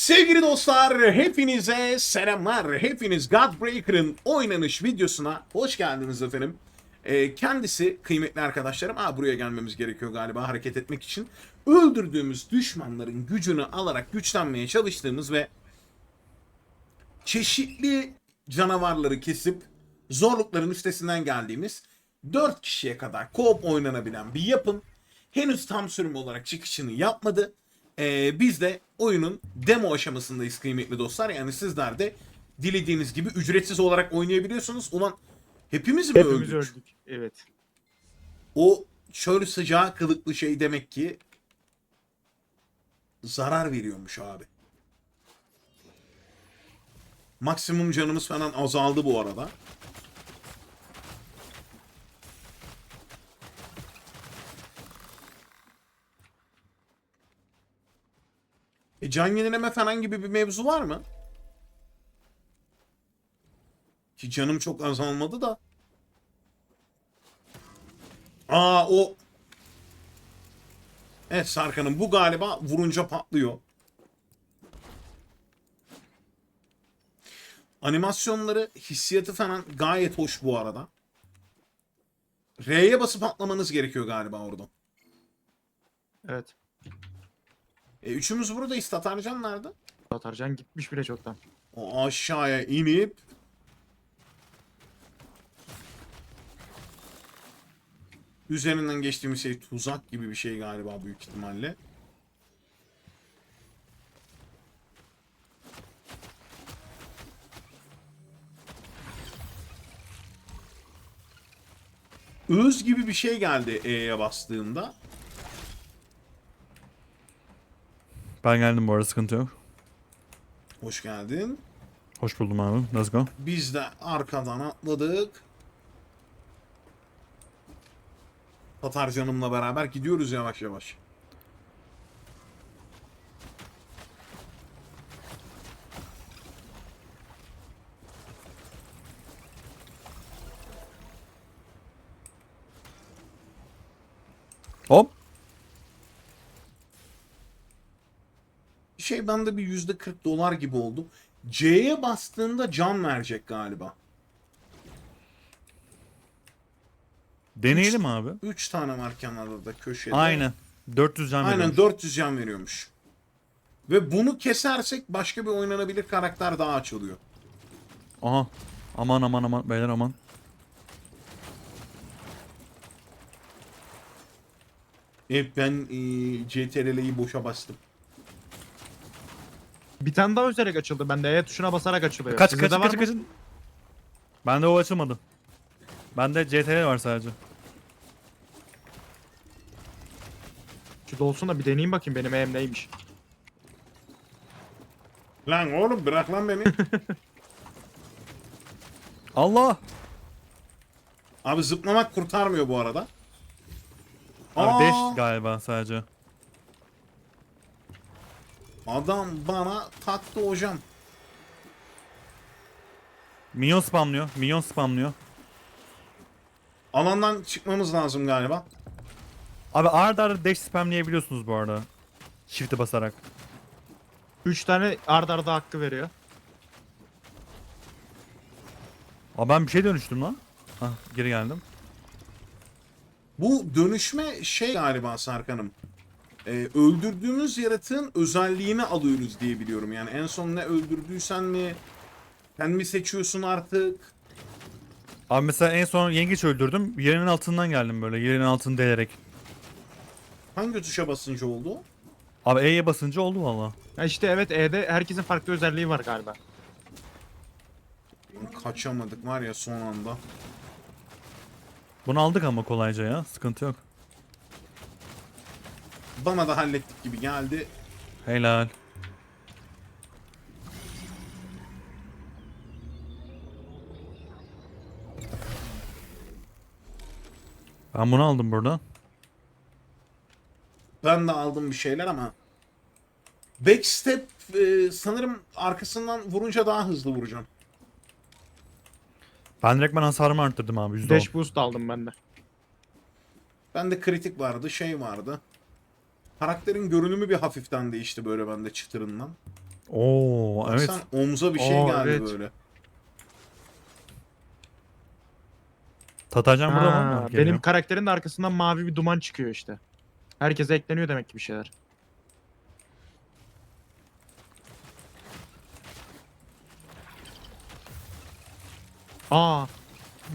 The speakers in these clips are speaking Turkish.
Sevgili dostlar, hepinize selamlar. Hepiniz Godbreaker'ın oynanış videosuna hoş geldiniz efendim. Ee, kendisi kıymetli arkadaşlarım, aa buraya gelmemiz gerekiyor galiba hareket etmek için. Öldürdüğümüz düşmanların gücünü alarak güçlenmeye çalıştığımız ve çeşitli canavarları kesip zorlukların üstesinden geldiğimiz 4 kişiye kadar co-op oynanabilen bir yapım. Henüz tam sürüm olarak çıkışını yapmadı. Ee, biz de oyunun demo aşamasındayız kıymetli dostlar. Yani sizler de dilediğiniz gibi ücretsiz olarak oynayabiliyorsunuz. Ulan hepimiz mi Hepimiz öldük? öldük. Evet. O çöl sıcağı kılıklı şey demek ki zarar veriyormuş abi. Maksimum canımız falan azaldı bu arada. E can yenileme falan gibi bir mevzu var mı? Ki canım çok azalmadı da. Aa o Evet Sarkan'ın bu galiba vurunca patlıyor. Animasyonları, hissiyatı falan gayet hoş bu arada. R'ye basıp atlamanız gerekiyor galiba orada. Evet. E, üçümüz buradayız. Tatarcan nerede? Tatarcan gitmiş bile çoktan. O aşağıya inip üzerinden geçtiğimiz şey tuzak gibi bir şey galiba büyük ihtimalle. Öz gibi bir şey geldi E'ye bastığımda. Ben geldim bu arada sıkıntı yok. Hoş geldin. Hoş buldum abi. Let's go. Biz de arkadan atladık. Tatar canımla beraber gidiyoruz yavaş yavaş. Hop. Şey bende bir yüzde 40 dolar gibi oldu. C'ye bastığında can verecek galiba. Deneyelim abi. 3 tane var kenarda da köşede. Aynen. 400 can Aynen veriyormuş. 400 can veriyormuş. Ve bunu kesersek başka bir oynanabilir karakter daha açılıyor. Aha. Aman aman aman beyler aman. Evet ben e, CTRL'yi boşa bastım. Bir tane daha özellik açıldı. Ben de E tuşuna basarak açılıyor. Kaç Sizde kaç de var kaç mı? kaçın. Bende o açılmadı. Bende CTR var sadece. Şu dolsun da bir deneyeyim bakayım benim E'm neymiş. Lan oğlum bırak lan beni. Allah. Abi zıplamak kurtarmıyor bu arada. Abi Aa, 5 galiba sadece. Adam bana taktı hocam. Minyon spamlıyor. Minyon spamlıyor. Alandan çıkmamız lazım galiba. Abi arda arda dash spamleyebiliyorsunuz bu arada. Shift'e basarak. 3 tane ard arda hakkı veriyor. Aa ben bir şey dönüştüm lan. Hah geri geldim. Bu dönüşme şey galiba Sarkan'ım. Ee, öldürdüğümüz yaratığın özelliğini alıyoruz diye biliyorum. Yani en son ne öldürdüysen mi? Sen mi seçiyorsun artık? Abi mesela en son yengeç öldürdüm. Yerinin altından geldim böyle. Yerinin altını delerek. Hangi tuşa basınca oldu? Abi E'ye basınca oldu valla. Ha işte evet E'de herkesin farklı özelliği var galiba. Kaçamadık var ya son anda. Bunu aldık ama kolayca ya. Sıkıntı yok. Bana da hallettik gibi geldi. Helal. Ben bunu aldım buradan. Ben de aldım bir şeyler ama backstep e, sanırım arkasından vurunca daha hızlı vuracağım. Ben direkt ben hasarımı arttırdım abi %10. Dash boost aldım ben de. Bende kritik vardı, şey vardı. Karakterin görünümü bir hafiften değişti böyle bende çıtırından. Oo evet. Baksana, omza bir şey Aa, geldi evet. böyle. Tatarcan burada Ha, mı? Geliyor. benim karakterin de arkasından mavi bir duman çıkıyor işte. Herkese ekleniyor demek ki bir şeyler. Aa,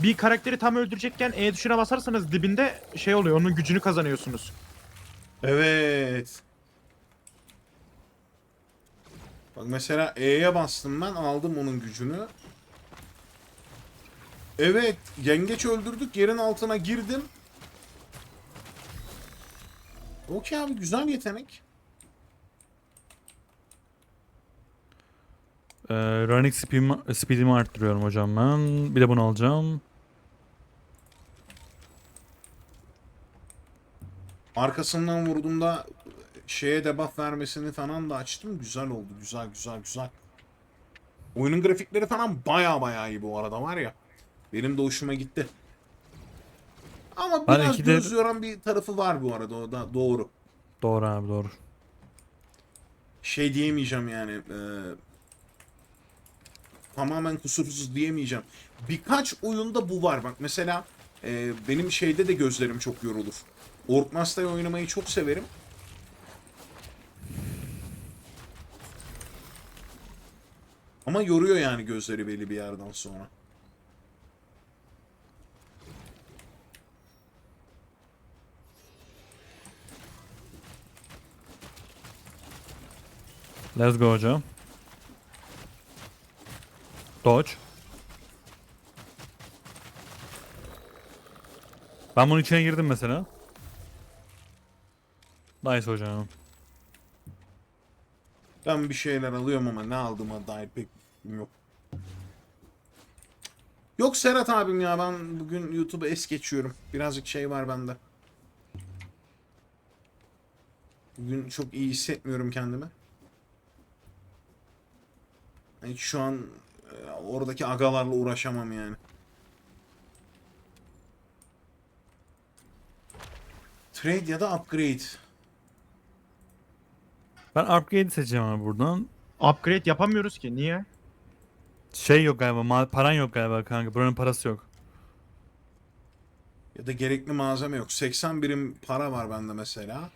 bir karakteri tam öldürecekken E tuşuna basarsanız dibinde şey oluyor. Onun gücünü kazanıyorsunuz. Evet. Bak mesela E'ye bastım ben aldım onun gücünü. Evet yengeç öldürdük yerin altına girdim. Okey abi güzel yetenek. Ee, running speed'imi, speed'imi arttırıyorum hocam ben. Bir de bunu alacağım. Arkasından vurduğumda şeye debuff vermesini falan da açtım. Güzel oldu. Güzel güzel güzel. Oyunun grafikleri falan baya baya iyi bu arada var ya. Benim de hoşuma gitti. Ama biraz ikide- göz yoran bir tarafı var bu arada o da doğru. Doğru abi doğru. Şey diyemeyeceğim yani. e, tamamen kusursuz diyemeyeceğim. Birkaç oyunda bu var. Bak mesela e, benim şeyde de gözlerim çok yorulur. Orkmasta'yı oynamayı çok severim. Ama yoruyor yani gözleri belli bir yerden sonra. Let's go hocam. Dodge. Ben bunun içine girdim mesela. Nice hocam. Ben bir şeyler alıyorum ama ne aldığıma dair pek yok. Yok Serhat abim ya ben bugün YouTube'u es geçiyorum. Birazcık şey var bende. Bugün çok iyi hissetmiyorum kendimi. Hiç şu an e, oradaki agalarla uğraşamam yani. Trade ya da upgrade. Ben upgrade seçeceğim abi buradan. Upgrade yapamıyoruz ki. Niye? Şey yok galiba, ma- paran yok galiba kanka. Buranın parası yok. Ya da gerekli malzeme yok. 80 birim para var bende mesela.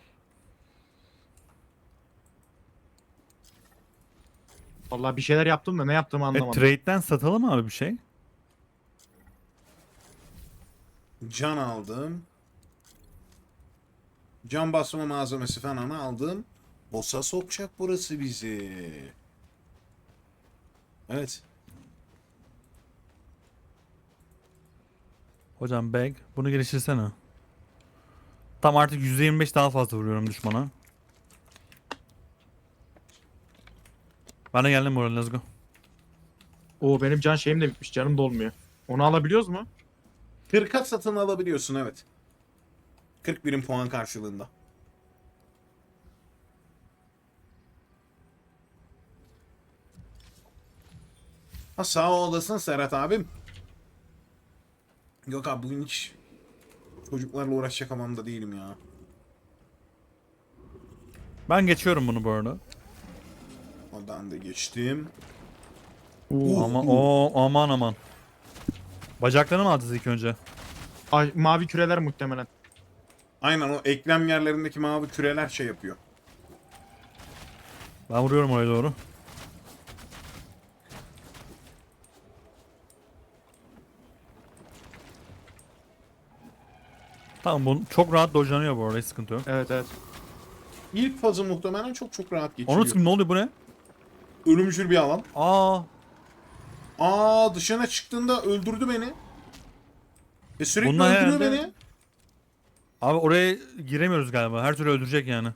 Vallahi bir şeyler yaptım da ne yaptığımı E, anlamadım. trade'den satalım abi bir şey. Can aldım. Can basma malzemesi falan aldım. Boss'a sokacak burası bizi. Evet. Hocam bag. Bunu geliştirsene. Tam artık %25 daha fazla vuruyorum düşmana. Ben de geldim bu arada let's go. Oo benim can şeyim de bitmiş. Canım dolmuyor. Onu alabiliyoruz mu? 40'a satın alabiliyorsun evet. 40 birim puan karşılığında. Ha sağ olasın Serhat abim. Yok abi bugün hiç çocuklarla uğraşacak havamda değilim ya. Ben geçiyorum bunu bu arada. Ondan da geçtim. Oo. Ama o aman aman. Bacaklarını mı aldınız ilk önce? Ay, mavi küreler muhtemelen. Aynen o eklem yerlerindeki mavi küreler şey yapıyor. Ben vuruyorum oraya doğru. Tamam bu çok rahat dojlanıyor bu arada hiç sıkıntı yok. Evet evet. İlk fazı muhtemelen çok çok rahat geçiyor. Onun için ne oluyor bu ne? Ölümcül bir alan. Aa Aa dışına çıktığında öldürdü beni. E sürekli Bunlar öldürüyor herhalde- beni. abi oraya giremiyoruz galiba. Her türlü öldürecek yani.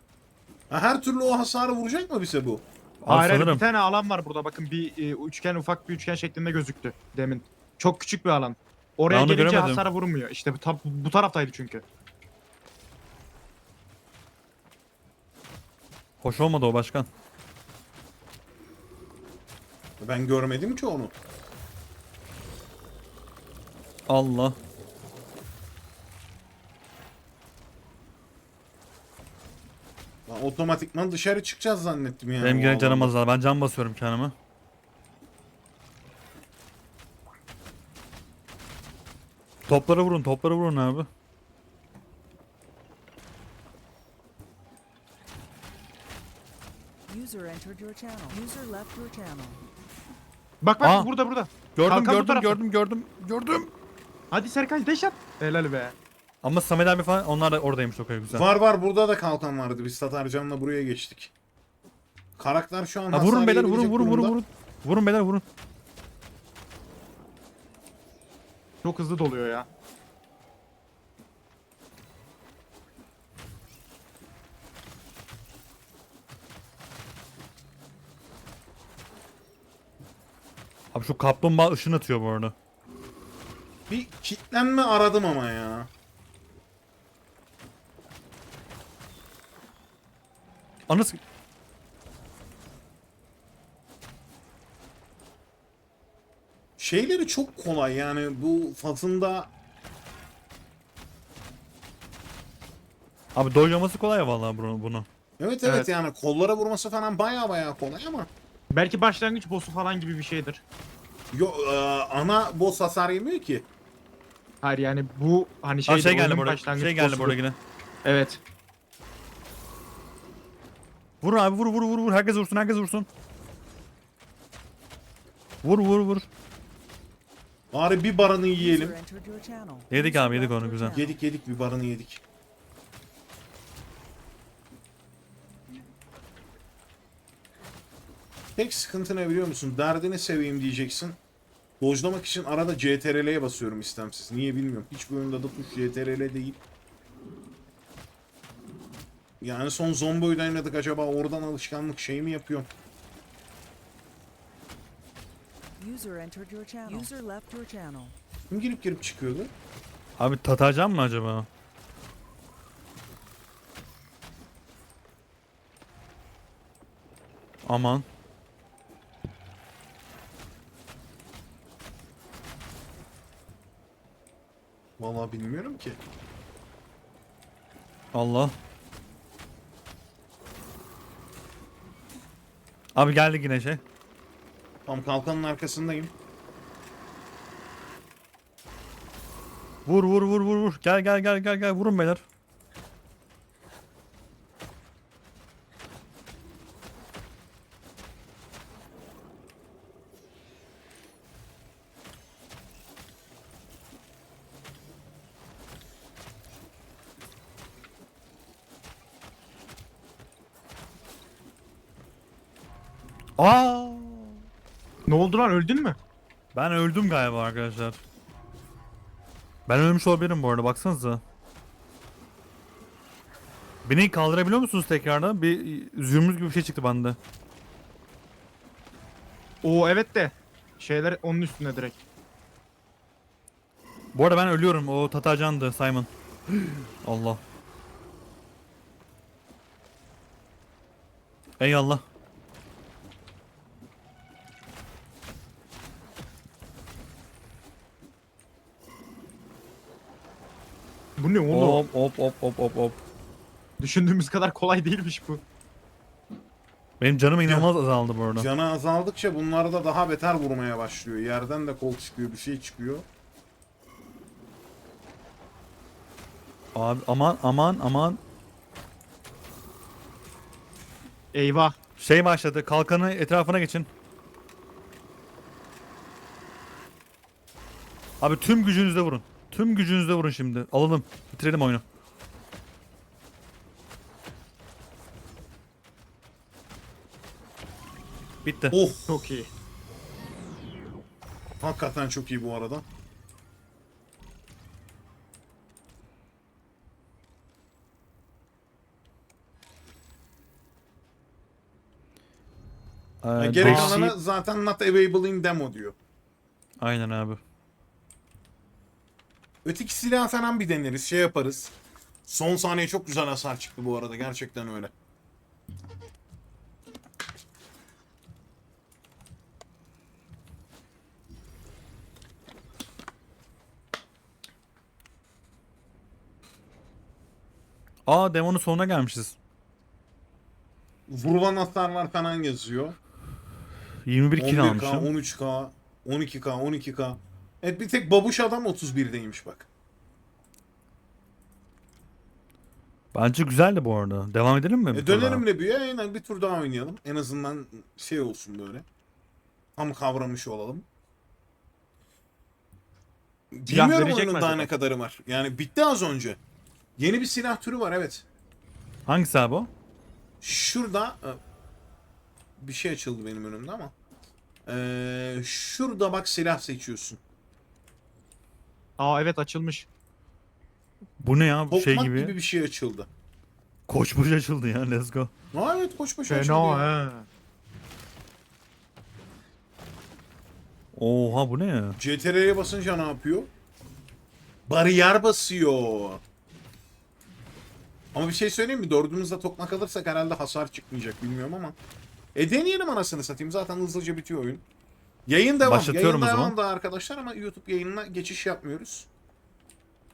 Ha, her türlü o hasarı vuracak mı bize bu? Abi Hayır, hayır, sanırım. bir tane alan var burada. Bakın bir e, üçgen ufak bir üçgen şeklinde gözüktü demin. Çok küçük bir alan. Oraya Ben onu gelince göremedim. hasara vurmuyor. İşte bu, bu taraftaydı çünkü. Hoş olmadı o başkan. Ben görmedim ki onu. Allah. Lan otomatikman dışarı çıkacağız zannettim yani. Benim o gene alanda. canım azaldı. Ben can basıyorum kendime. Toplara vurun, toplara vurun abi. User entered your channel. User left your channel. Bak bak Aa. burada burada. Gördüm, Kalkan bu gördüm, tarafta. gördüm, gördüm, gördüm. Hadi Serkay deş at. Helal be. Ama Samet abi falan onlar da oradaymış o kadar güzel. Var var burada da kalkan vardı. Biz Tatarcan'la buraya geçtik. Karakter şu an Ha, hasar vurun beyler, vurun, yiyebilecek vurun, vurun, durumda. vurun. Vurun beyler, vurun. Çok hızlı doluyor ya. Abi şu kaplumbağa ışın atıyor bu arada. Bir kitlenme aradım ama ya. Anası... Şeyleri çok kolay yani bu fazında Abi dojlaması kolay ya vallahi bunu. bunu. Evet evet Evet. yani kollara vurması falan baya baya kolay ama Belki başlangıç boss'u falan gibi bir şeydir. yo, e, ana boss hasar yemiyor ki. Hayır yani bu hani Şey, şey, şey geldi burada. Şey geldi boss'udur. burada yine. Evet. Vurun abi vur vur vur vur. Herkes vursun herkes vursun. Vur vur vur. Bari bir barını yiyelim. Yedik abi, yedik onu, güzel. Yedik yedik bir barını yedik. Tek sıkıntı ne biliyor musun? Derdini seveyim diyeceksin. Dojlamak için arada CTRL'ye basıyorum istemsiz. Niye bilmiyorum. Hiçbir oyunda da tuş CTRL değil. Yani son Zombo'yu da oynadık acaba oradan alışkanlık şey mi yapıyor? User entered your channel. User left your channel. Kim girip girip çıkıyordu? Abi tatarcan mı acaba? Aman. Vallahi bilmiyorum ki. Allah. Abi geldi yine şey. Tam kalkanın arkasındayım. Vur vur vur vur vur. Gel gel gel gel gel vurun beyler. Öldün mü? Ben öldüm galiba arkadaşlar. Ben ölmüş olabilirim bu arada baksanıza. Beni kaldırabiliyor musunuz tekrardan? Bir zümrüt gibi bir şey çıktı bende. Oo evet de. Şeyler onun üstünde direkt. Bu arada ben ölüyorum. O Tatarcan'dı Simon. Allah. Eyvallah. Bu ne oğlum? Hop hop hop hop hop hop. Düşündüğümüz kadar kolay değilmiş bu. Benim canım inanılmaz azaldı bu arada. Canı azaldıkça bunlar da daha beter vurmaya başlıyor. Yerden de kol çıkıyor, bir şey çıkıyor. Abi aman aman aman. Eyvah. Şey başladı. Kalkanı etrafına geçin. Abi tüm gücünüzle vurun. Tüm gücünüzle vurun şimdi. Alalım. Bitirelim oyunu. Bitti. Oh! Çok iyi. Hakikaten çok iyi bu arada. Ee, Gerek DC kalanı zaten not available in demo diyor. Aynen abi. Öteki silah falan bir deneriz, şey yaparız. Son saniye çok güzel hasar çıktı bu arada, gerçekten öyle. Aa demonun sonuna gelmişiz. vurulan hasarlar falan yazıyor. 21 kill 11K, almışım. 13K, 12K, 12K. Evet bir tek babuş adam 31'deymiş bak. Bence güzel de bu arada. Devam edelim mi? E dönelim? Rebu'ya aynen bir tur daha oynayalım. En azından şey olsun böyle. Tam kavramış olalım. Silah Bilmiyorum verecek mi daha acaba? ne kadarı var. Yani bitti az önce. Yeni bir silah türü var evet. Hangisi abi o? Şurada e, bir şey açıldı benim önümde ama. Ee, şurada bak silah seçiyorsun. Aa evet açılmış. Bu ne ya? Bu Tokmak şey gibi. gibi. bir şey açıldı. Koçmuş açıldı ya. Let's go. Aa, evet koş açıldı. Fena ya. he. Oha bu ne ya? CTRL'ye basınca ne yapıyor? Bariyer basıyor. Ama bir şey söyleyeyim mi? Dördümüzde tokmak alırsak herhalde hasar çıkmayacak bilmiyorum ama. E deneyelim anasını satayım. Zaten hızlıca bitiyor oyun. Yayın devam. Başlatıyorum Yayın o devam zaman. da arkadaşlar ama YouTube yayınına geçiş yapmıyoruz.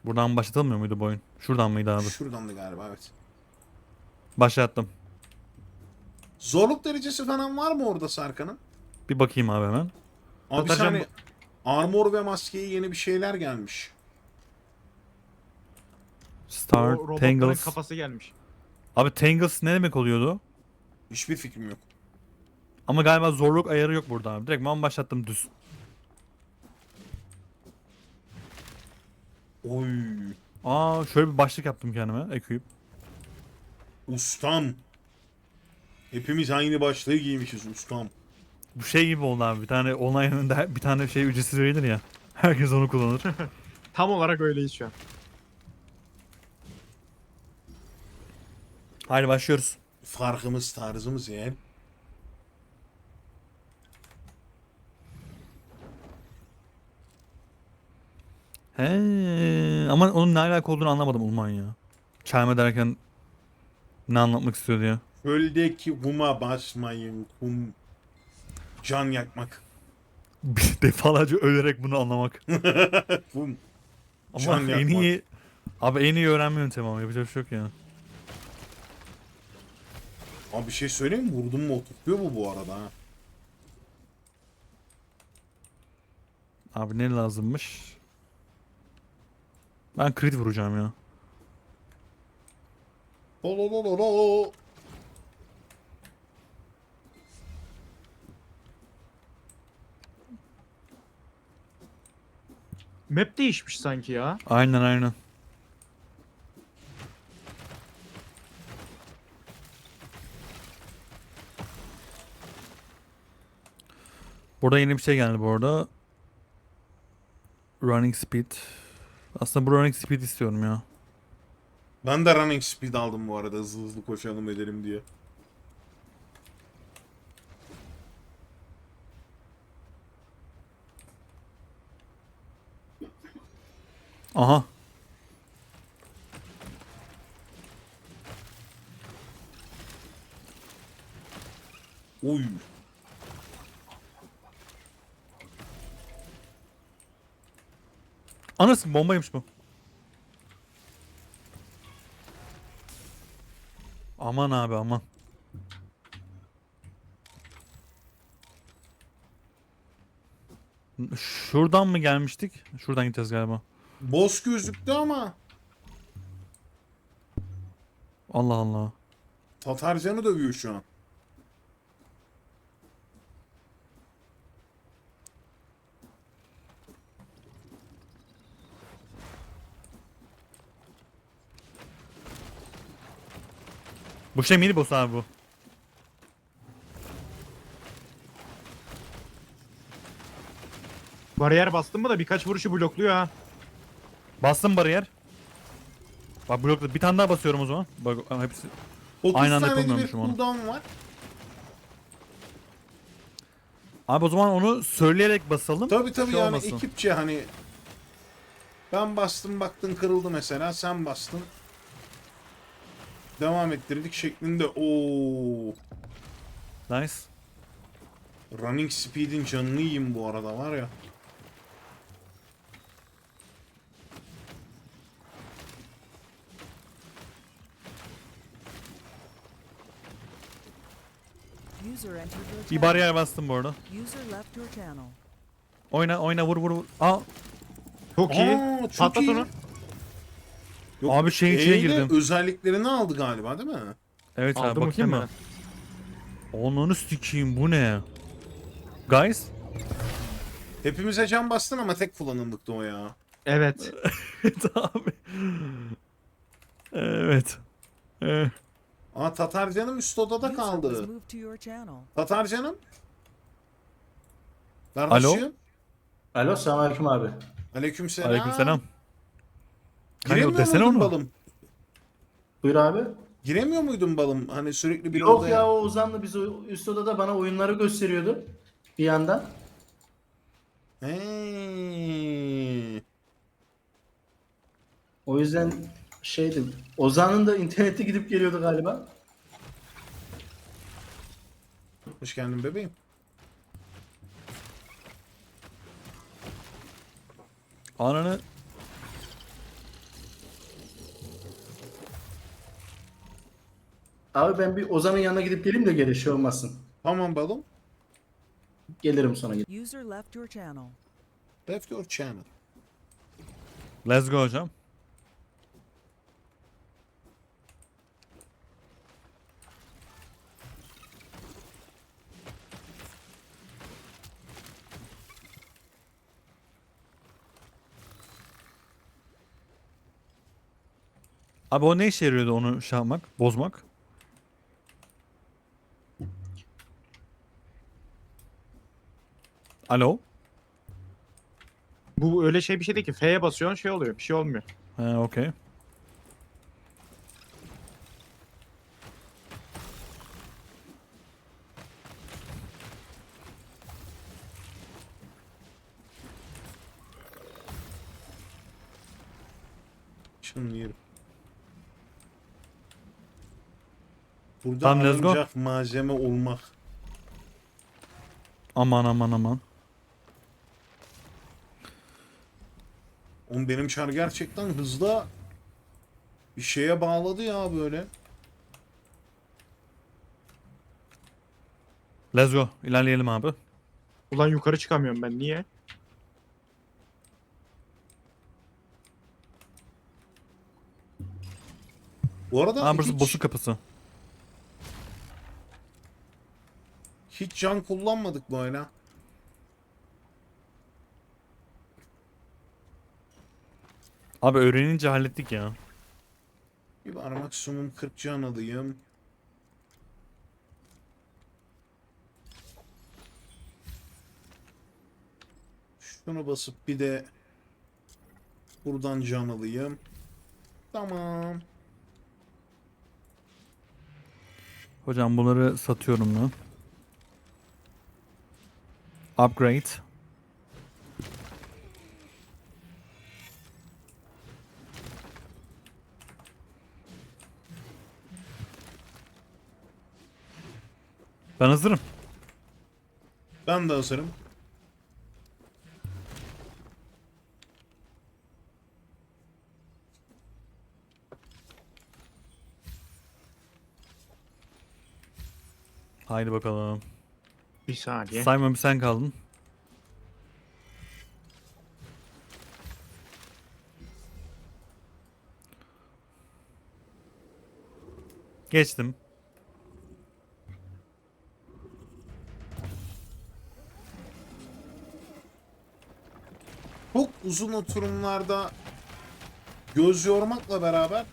Buradan başlatılmıyor muydu bu oyun? Şuradan mıydı abi? Şuradan da galiba evet. Başlattım. Zorluk derecesi falan var mı orada Sarkan'ın? Bir bakayım abi hemen. Abi bir Batarcan saniye. Armor ve maskeye yeni bir şeyler gelmiş. O Start, robotların Tangles. kafası gelmiş. Abi Tangles ne demek oluyordu? Hiçbir fikrim yok. Ama galiba zorluk ayarı yok burada abi. Direkt ben başlattım düz. Oy. Aa şöyle bir başlık yaptım kendime. Equip. Ustam. Hepimiz aynı başlığı giymişiz ustam. Bu şey gibi oldu abi. Bir tane online oyunda bir tane şey ücretsiz verilir ya. Herkes onu kullanır. Tam olarak öyleyiz şu an. Haydi başlıyoruz. Farkımız tarzımız yani. He, ama onun ne alaka olduğunu anlamadım Ulman ya. Çelme derken ne anlatmak istiyor diye. Çöldeki kuma basmayın kum. Can yakmak. Defalarca ölerek bunu anlamak. Kum. Ama Can en yakmak. iyi abi en iyi öğrenme yöntemi ama yapacak bir şey yok ya. Abi bir şey söyleyeyim mi? Vurdum mu oturtuyor bu bu arada ha. Abi ne lazımmış? Ben crit vuracağım ya. Ololololo. Map değişmiş sanki ya. Aynen aynen. Burada yeni bir şey geldi bu arada. Running speed. Aslında bu running speed istiyorum ya. Ben de running speed aldım bu arada hızlı hızlı koşalım edelim diye. Aha. Oy. Anasın bombaymış bu. Aman abi aman. Şuradan mı gelmiştik? Şuradan gideceğiz galiba. Boss gözüktü ama Allah Allah. Tatarcan'ı dövüyor şu an. Bu şey mini boss abi bu. Bariyer bastın mı da birkaç vuruşu blokluyor ha. Bastım bariyer. Bak blokta bir tane daha basıyorum o zaman. Bak hepsi. 30 Aynı anda saniyede bir yapamıyormuşum onu. cooldown var. Abi o zaman onu söyleyerek basalım. Tabi tabi Şey yani olmasın. ekipçe hani ben bastım baktın kırıldı mesela sen bastın. Devam ettirdik şeklinde. Oo. Nice. Running speed'in canını yiyeyim bu arada var ya. Bir bariyer bastım bu arada. Oyna oyna vur vur vur. Aa, Çok iyi. Aa, çok Patlat iyi. onu. Yok, Abi şeyin içine E'yle girdim. özelliklerini aldı galiba değil mi? evet abi Aldı bakayım mı? muhtemelen. Onu sikeyim bu ne? Guys. Hepimize can bastın ama tek kullanımlıktı o ya. Evet. evet abi. Evet. Eh, Aa Tatar canım üst odada kaldı. moved to your channel. Tatar canım. Kardeşim. Alo selamünaleyküm abi. Aleykümselam. Aleykümselam. Giremiyor desene muydun onu. balım? Buyur abi. Giremiyor muydun balım? Hani sürekli bir Yok odaya- ya o Ozan'la biz o üst odada bana oyunları gösteriyordu. Bir yandan. Hey. O yüzden şeydi. Ozan'ın da internette gidip geliyordu galiba. Hoş geldin bebeğim. Ananı. Abi ben bir Ozan'ın yanına gidip geleyim de geri şey olmasın. Tamam balım. Gelirim sonra. User left your channel. Left your channel. Let's go hocam. Abi o ne işe yarıyordu onu şey yapmak, bozmak? Alo? Bu öyle şey bir şey değil ki. F'ye basıyorsun şey oluyor. Bir şey olmuyor. He okey. Şunu yerim. Burada Tamam, let's go. ancak malzeme olmak. Aman aman aman. Oğlum benim çar gerçekten hızla bir şeye bağladı ya böyle. Let's go. İlerleyelim abi. Ulan yukarı çıkamıyorum ben. Niye? Bu arada Aa burası hiç, boss'un kapısı. hiç can kullanmadık bu oyuna. Abi öğrenince hallettik ya. Bir var maksimum 40 can alayım. Şunu basıp bir de buradan can alayım. Tamam. Hocam bunları satıyorum ben. Upgrade. Ben hazırım. Ben de hazırım. Haydi bakalım. Bir saniye. Simon bir sen kaldın. Geçtim. Çok uzun oturumlarda göz yormakla beraber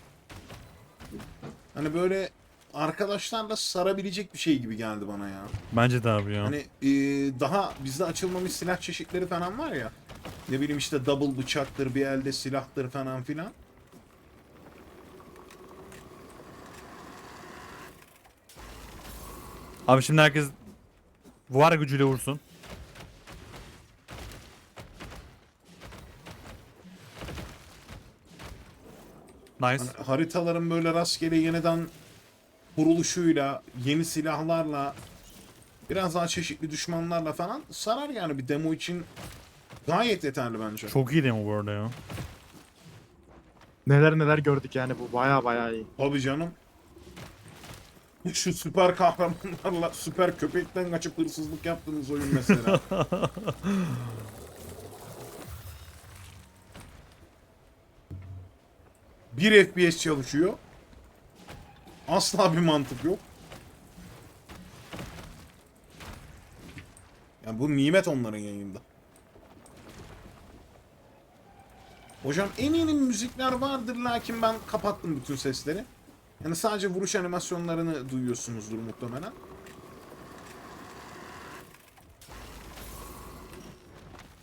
hani böyle arkadaşlarla sarabilecek bir şey gibi geldi bana ya. Bence de abi ya. Hani e, daha bizde açılmamış silah çeşitleri falan var ya. Ne bileyim işte double bıçaktır, bir elde silahtır falan filan. Abi şimdi herkes var gücüyle vursun. Nice. Hani haritaların böyle rastgele yeniden kuruluşuyla, yeni silahlarla, biraz daha çeşitli düşmanlarla falan sarar yani bir demo için gayet yeterli bence. Çok iyi demo bu arada ya. Neler neler gördük yani bu. Baya baya iyi. Tabii canım. Şu süper kahramanlarla süper köpekten kaçıp hırsızlık yaptığınız oyun mesela. Bir FPS çalışıyor. Asla bir mantık yok. Yani bu nimet onların yayında. Hocam en yeni müzikler vardır lakin ben kapattım bütün sesleri. Yani sadece vuruş animasyonlarını duyuyorsunuzdur muhtemelen.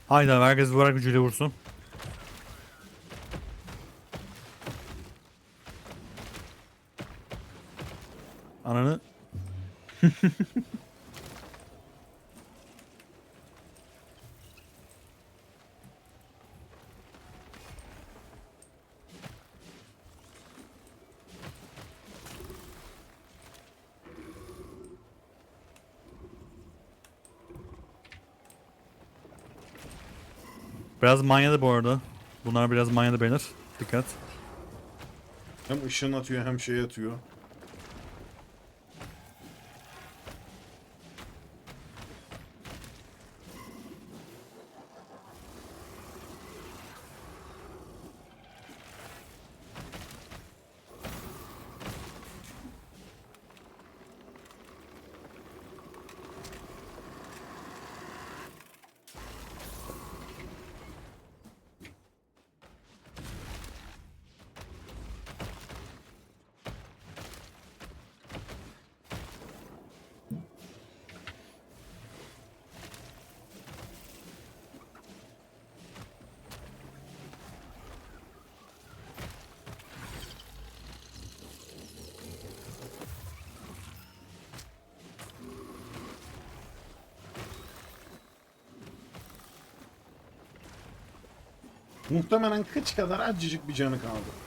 Haydi herkes vurar gücüyle vursun. Biraz manyadı bu arada. Bunlar biraz manyadı beyler. Dikkat. Hem ışın atıyor hem şey atıyor. Muhtemelen kıç kadar acıcık bir canı kaldı.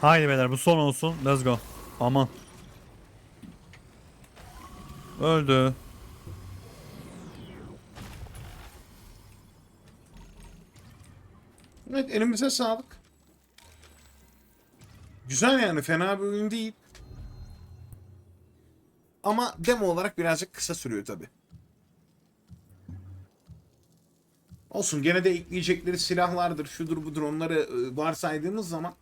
Haydi beyler bu son olsun. Let's go. Aman. Öldü. Evet elimize sağlık. Güzel yani fena bir oyun değil. Ama demo olarak birazcık kısa sürüyor tabi. Olsun gene de ekleyecekleri silahlardır, şudur budur onları e, varsaydığımız zaman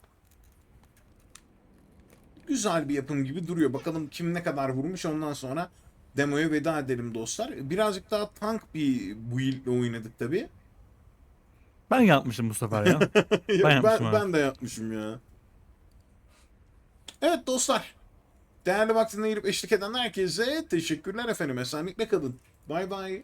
güzel bir yapım gibi duruyor. Bakalım kim ne kadar vurmuş ondan sonra demoya veda edelim dostlar. Birazcık daha tank bir build ile oynadık tabi. Ben yapmışım bu sefer ya. ben, yapmışım ben, abi. de yapmışım ya. Evet dostlar. Değerli vaktinde girip eşlik eden herkese teşekkürler efendim. Esenlikle kalın. Bay bay.